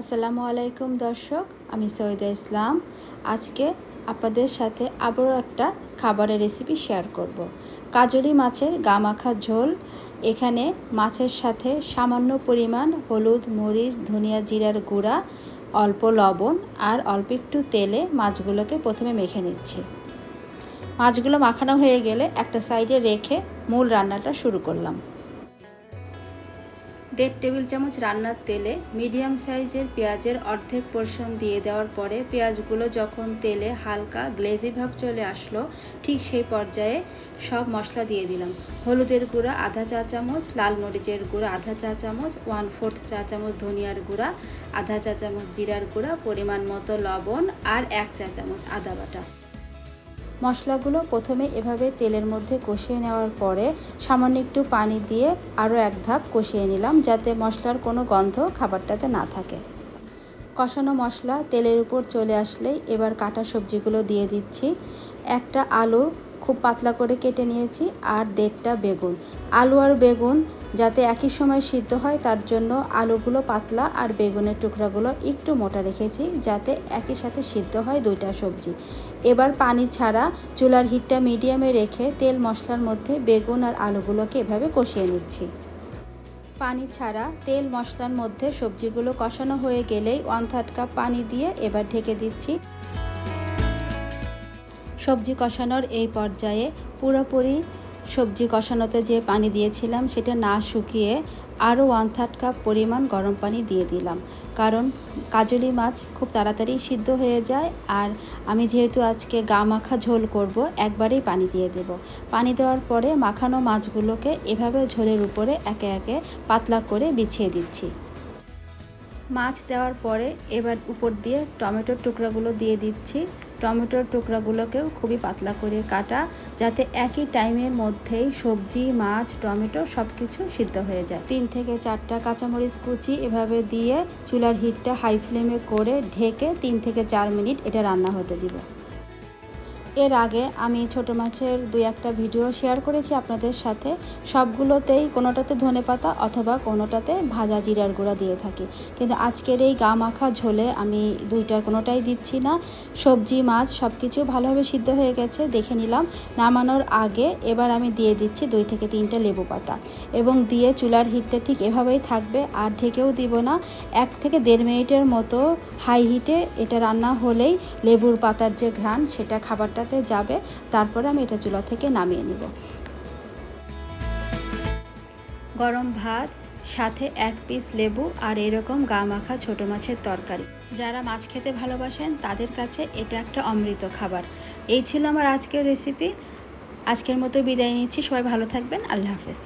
আসসালামু আলাইকুম দর্শক, আমি সৈয়দা ইসলাম। আজকে আপনাদের সাথে আবারও একটা খাবারের রেসিপি শেয়ার করব। কাজলি মাছের গা মাখা ঝোল। এখানে মাছের সাথে সামান্য পরিমাণ হলুদ, মরিচ, ধনিয়া জিরার গুঁড়া, অল্প লবণ আর অল্প একটু তেলে মাছগুলোকে প্রথমে মেখে নিচ্ছি। মাছগুলো মাখানো হয়ে গেলে একটা সাইডে রেখে মূল রান্নাটা শুরু করলাম। দেড় টেবিল চামচ রান্নার তেলে মিডিয়াম সাইজের পেঁয়াজের অর্ধেক পোর্শন দিয়ে দেওয়ার পরে পেঁয়াজগুলো যখন তেলে হালকা গ্লেজি ভাব চলে আসলো, ঠিক সেই পর্যায়ে সব মশলা দিয়ে দিলাম। হলুদের গুঁড়া আধা চা চামচ, লাল মরিচের গুঁড়া আধা চা চামচ ওয়ান ফোর্থ চা চামচ ধনিয়ার গুঁড়া আধা চা চামচ জিরার গুঁড়া, পরিমাণ মতো লবণ আর এক চা চামচ আদা বাটা। মশলাগুলো প্রথমে এভাবে তেলের মধ্যে কষিয়ে নেওয়ার পরে সামান্য একটু পানি দিয়ে আরও এক ধাপ কষিয়ে নিলাম যাতে মশলার কোনো গন্ধ খাবারটাতে না থাকে। কষানো মশলা তেলের উপর চলে আসলেই এবার কাটা সবজিগুলো দিয়ে দিচ্ছি। একটা আলু খুব পাতলা করে কেটে নিয়েছি আর দেড়টা বেগুন। আলু আর বেগুন যাতে একই সময় সিদ্ধ হয়, তার জন্য আলুগুলো পাতলা আর বেগুনের টুকরাগুলো একটু মোটা রেখেছি যাতে একই সাথে সিদ্ধ হয় দুইটা সবজি। এবার পানি ছাড়া চুলার হিটটা মিডিয়ামে রেখে তেল মশলার মধ্যে বেগুন আর আলুগুলোকে এভাবে কষিয়ে নিচ্ছি। পানি ছাড়া তেল মশলার মধ্যে সবজিগুলো কষানো হয়ে গেলেই ওয়ান থার্ড কাপ পানি দিয়ে এবার ঢেকে দিচ্ছি। সবজি কষানোর এই পর্যায়ে পুরোপুরি সবজি কষানোতে যে পানি দিয়েছিলাম, সেটা না শুকিয়ে আরও ওয়ান থার্ড কাপ পরিমাণ গরম পানি দিয়ে দিলাম। কারণ কাজলি মাছ খুব তাড়াতাড়ি সিদ্ধ হয়ে যায় আর আমি যেহেতু আজকে গা মাখা ঝোল করব, একবারেই পানি দিয়ে দেব। পানি দেওয়ার পরে মাখানো মাছগুলোকে এভাবে ঝোলের উপরে একে একে পাতলা করে বিছিয়ে দিচ্ছি। মাছ দেওয়ার পরে এবার উপর দিয়ে টমেটোর টুকরাগুলো দিয়ে দিচ্ছি। টমেটোর টুকরাগুলোকেও খুবই পাতলা করে কাটা, যাতে একই টাইমের মধ্যেই সবজি, মাছ, টমেটো সব কিছু সিদ্ধ হয়ে যায়। তিন থেকে চারটা কাঁচামরিচ কুচি এভাবে দিয়ে চুলার হিটটা হাই ফ্লেমে করে ঢেকে তিন থেকে চার মিনিট এটা রান্না হতে দিব। এর আগে আমি ছোট মাছের দুই একটা ভিডিও শেয়ার করেছি আপনাদের সাথে। সবগুলোতেই কোনোটাতে ধনে পাতা অথবা কোনোটাতে ভাজা জিরার গুঁড়া দিয়ে থাকি। কিন্তু আজকের এই গা মাখা ঝোলে আমি দুইটার কোনোটাই দিচ্ছি না। সবজি, মাছ সব কিছু ভালোভাবে সিদ্ধ হয়ে গেছে, দেখে নিলাম। নামানোর আগে এবার আমি দিয়ে দিচ্ছি দুই থেকে তিনটে লেবু পাতা। এবং দিয়ে চুলার হিটটা ঠিক এভাবেই থাকবে, আর ঢেকেও দিব না। এক থেকে দেড় মিনিটের মতো হাই হিটে এটা রান্না হলেই লেবুর পাতার যে ঘ্রাণ, সেটা খাবারটা সাথে যাবে, তারপরে আমি এটা চুলা থেকে নামিয়ে নিব। গরম ভাত, সাথে এক পিস লেবু আর এরকম গা মাখা ছোটো মাছের তরকারি। যারা মাছ খেতে ভালোবাসেন, তাদের কাছে এটা একটা অমৃত খাবার। এই ছিল আমার আজকের রেসিপি আজকের মতো বিদায় নিচ্ছি। সবাই ভালো থাকবেন। আল্লাহ হাফেজ।